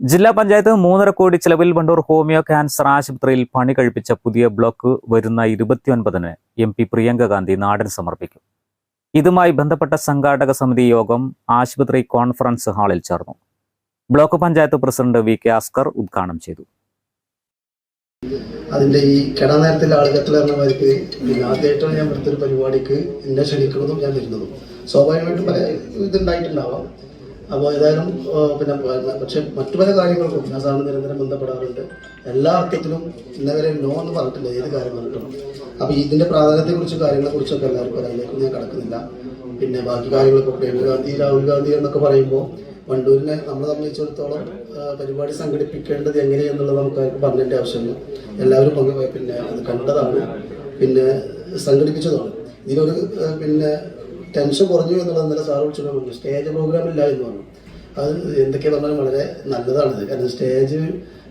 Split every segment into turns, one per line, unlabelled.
ജില്ലാ പഞ്ചായത്ത് മൂന്നര കോടി ചെലവിൽ വണ്ടൂർ ഹോമിയോ ക്യാൻസർ ആശുപത്രിയിൽ പണി കഴിപ്പിച്ച പുതിയ ബ്ലോക്ക് വരുന്ന ഇരുപത്തിയൊൻപതിന് എം പി പ്രിയങ്ക ഗാന്ധി നാടിന് സമർപ്പിക്കും. ഇതുമായി ബന്ധപ്പെട്ട സംഘാടക സമിതി യോഗം ആശുപത്രി കോൺഫറൻസ് ഹാളിൽ ചേർന്നു. Block panchayat president V K Askar ഉദ്ഘാടനം ചെയ്തു.
അതിന്റെ ഈ കിടനേരത്തിൽ ആളുകൾക്ക് ആദ്യമായിട്ടാണ് ഞാൻ ഇവിടുത്തെ പരിപാടിക്ക് എന്നെ ക്ഷണിക്കുന്നതും ഞാൻ വരുന്നതും. സ്വാഭാവികമായിട്ടും പല ഇതുണ്ടായിട്ടുണ്ടാവാം. അപ്പോൾ ഏതായാലും പിന്നെ പക്ഷെ മറ്റു പല കാര്യങ്ങൾക്കും ഞാൻ സാറിന് നിരന്തരം ബന്ധപ്പെടാറുണ്ട്. എല്ലാ അർത്ഥത്തിലും ഇന്നവരെ നോ എന്ന് പറഞ്ഞിട്ടില്ല ഏത് കാര്യം പറഞ്ഞിട്ടും. അപ്പോൾ ഇതിന്റെ പ്രാധാന്യത്തെക്കുറിച്ച് കാര്യങ്ങളെക്കുറിച്ചൊക്കെ എല്ലാവർക്കും അതിലേക്ക് ഞാൻ കടക്കുന്നില്ല. പിന്നെ ബാക്കി കാര്യങ്ങളൊക്കെ പ്രിയങ്ക ഗാന്ധി രാഹുൽ ഗാന്ധി എന്നൊക്കെ പറയുമ്പോൾ വണ്ടൂരിനെ നമ്മളെ സംബന്ധിച്ചിടത്തോളം പരിപാടി സംഘടിപ്പിക്കേണ്ടത് എങ്ങനെയെന്നുള്ളത് നമുക്ക് പറഞ്ഞതിന്റെ ആവശ്യമില്ല. എല്ലാവരും പങ്കു പിന്നെ അത് കണ്ടതാണ്. പിന്നെ സംഘടിപ്പിച്ചതാണ്. ഇതിനൊരു പിന്നെ ടെൻഷൻ കുറഞ്ഞു എന്നുള്ളത് ഇന്നലെ സാറ് വിളിച്ചിട്ട് പറഞ്ഞു സ്റ്റേജ് പ്രോഗ്രാം ഇല്ല എന്ന് പറഞ്ഞു. അത് എന്തൊക്കെ പറഞ്ഞാലും വളരെ നല്ലതാണ് കാരണം സ്റ്റേജ്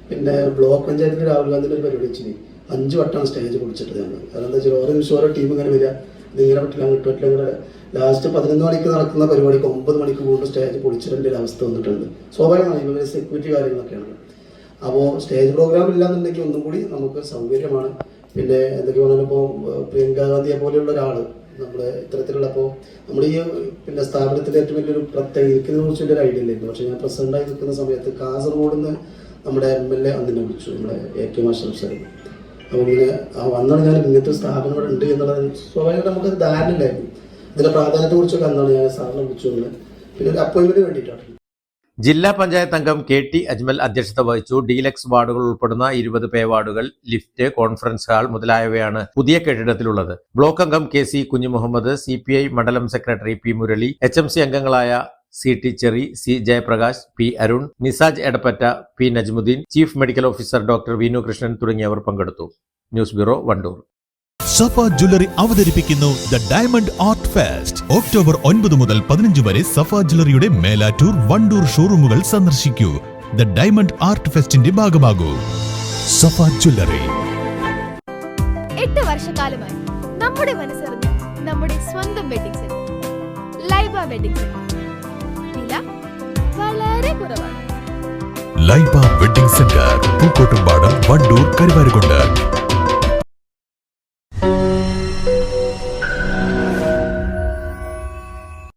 പിന്നെ ബ്ലോക്ക് പഞ്ചായത്തിൽ രാഹുൽ ഗാന്ധിയുടെ ഒരു പരിപാടി വെച്ചിന്. അഞ്ച് വട്ടമാണ് സ്റ്റേജ് പൊളിച്ചിട്ട് ഞങ്ങൾ. കാരണം എന്താ വെച്ചാൽ ഓരോ നിമിഷം ഓരോ ടീം ഇങ്ങനെ വരിക. ഇതിങ്ങനെ പറ്റില്ല അങ്ങോട്ട് പറ്റില്ല ഇങ്ങനെ ലാസ്റ്റ് പതിനൊന്ന് മണിക്ക് നടക്കുന്ന പരിപാടിക്ക് ഒമ്പത് മണിക്ക് കൂടുതൽ സ്റ്റേജ് പൊളിച്ചിടേണ്ട ഒരു അവസ്ഥ വന്നിട്ടുണ്ട്. സ്വാഭാവികമാണ് ഇവരുടെ സെക്യൂരിറ്റി കാര്യങ്ങളൊക്കെയാണ്. അപ്പോൾ സ്റ്റേജ് പ്രോഗ്രാം ഇല്ലാന്നുണ്ടെങ്കിൽ ഒന്നും കൂടി നമുക്ക് സൗകര്യമാണ്. പിന്നെ എന്തൊക്കെ പറഞ്ഞാലും ഇപ്പോൾ പ്രിയങ്ക ഗാന്ധിയെ പോലെയുള്ള ഒരാൾ നമ്മുടെ ഇത്തരത്തിലുള്ള അപ്പോൾ നമ്മൾ ഈ പിന്നെ സ്ഥാപനത്തിന്റെ ഏറ്റവും വലിയൊരു പ്രത്യേകത എനിക്കിതിനെ കുറിച്ച് വലിയൊരു ഐഡിയ ഇല്ലായിരുന്നു. പക്ഷേ ഞാൻ പ്രസിഡന്റായി നിൽക്കുന്ന സമയത്ത് കാസർഗോഡ് നിന്ന് നമ്മുടെ എം എൽ എ അന്നിനെ വിളിച്ചു. നമ്മുടെ എ കെ മാസ്റ്റർ അപ്പോൾ ഇങ്ങനെ ആ വന്നാണ് ഞാൻ ഇങ്ങനത്തെ സ്ഥാപനം ഇവിടെ ഉണ്ട് എന്നുള്ളത് സ്വാഭാവികമായിട്ട് നമുക്ക് ധാരണ ഇല്ലായിരുന്നു. ഇതിന്റെ പ്രാധാന്യത്തെക്കുറിച്ചൊക്കെ അന്നാണ് ഞാൻ സാറിനെ വിളിച്ചു പിന്നെ ഒരു അപ്പോയിൻമെന്റ് വേണ്ടിയിട്ടാണ്.
ജില്ലാ പഞ്ചായത്ത് അംഗം കെ ടി അജ്മൽ അധ്യക്ഷത വഹിച്ചു. ഡീലക്സ് വാർഡുകൾ ഉൾപ്പെടുന്ന ഇരുപത് പേ വാർഡുകൾ ലിഫ്റ്റ് കോൺഫറൻസ് ഹാൾ മുതലായവയാണ് പുതിയ കെട്ടിടത്തിലുള്ളത്. ബ്ലോക്ക് അംഗം K C Kunjumuhammad C P I മണ്ഡലം secretary P Murali H M C അംഗങ്ങളായ C T Cherry C Jayaprakash P Arun Nisaj Edappatta P Najmuddin chief medical officer doctor Vinu Krishnan തുടങ്ങിയവർ പങ്കെടുത്തു. News bureau Wandoor.
Safa jewellery അവതരിപ്പിക്കുന്നു the diamond art fest October ഒൻപത് മുതൽ പതിനഞ്ച് വരെ സഫ ജ്വല്ലറിയുടെ മേലാറ്റൂർ വണ്ടൂർ ഷോറൂമുകൾ സന്ദർശിക്കൂ. ദ ഡയമണ്ട് ആർട്ട് ഫെസ്റ്റിന്റെ ഭാഗമാകൂ. സഫ ജ്വല്ലറി
എട്ട് വർഷക്കാലമായി നമ്മുടെ മനസ്സറിഞ്ഞ് നമ്മുടെ സ്വന്തം wedding centre Laiba wedding centre വില വളരെ കുറവാണ്.
Laiba wedding centre Pookkottumpadam Wandoor Karuvarakundu.